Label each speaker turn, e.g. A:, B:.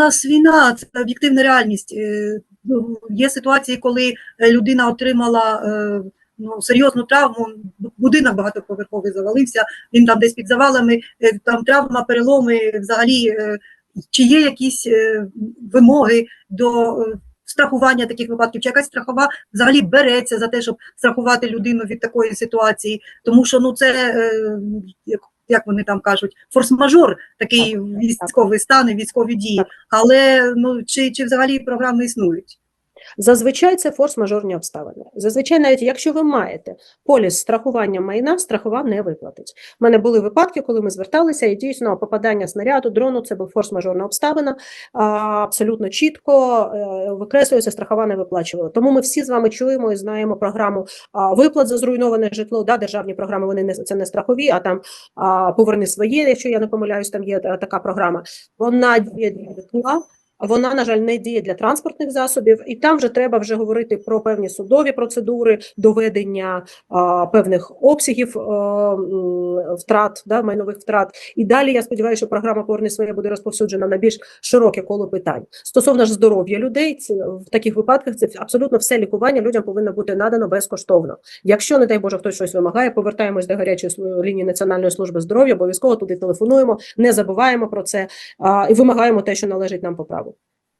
A: нас війна, це об'єктивна реальність. Е, ну, Є ситуації, коли е, людина отримала е, ну, серйозну травму, будинок багатоповерховий завалився, він там десь під завалами, там травма, переломи, взагалі, чи є якісь вимоги до страхування таких випадків, чи якась страхова взагалі береться за те, щоб страхувати людину від такої ситуації, тому що ну це як, вони там кажуть, форс-мажор, такий
B: Так, так,
A: військовий стан і військові дії. Але ну чи, чи взагалі програми існують?
B: Зазвичай це форс-мажорні обставини. Зазвичай, навіть якщо ви маєте поліс страхування майна, страхова не виплатить. У мене були випадки, коли ми зверталися, і дійсно попадання снаряду, дрону це був форс-мажорна обставина. Абсолютно чітко е, викреслюється, страхова не виплачувала. Тому ми всі з вами чуємо і знаємо програму виплат за зруйноване житло. Да, державні програми вони не це не страхові, а там поверни своє, якщо я не помиляюсь, там є е, така програма. Вона діє для житла. Вона, на жаль, не діє для транспортних засобів, і там вже треба вже говорити про певні судові процедури, доведення а, певних обсягів а, втрат, да, майнових втрат. І далі я сподіваюся, що програма «Поверни своє» буде розповсюджена на більш широке коло питань. Стосовно ж здоров'я людей, це, в таких випадках це абсолютно все лікування людям повинно бути надано безкоштовно. Якщо, не дай Боже, хтось щось вимагає, повертаємось до гарячої лінії Національної служби здоров'я, обов'язково туди телефонуємо, не забуваємо про це а, і вимагаємо те, що належить нам по праву.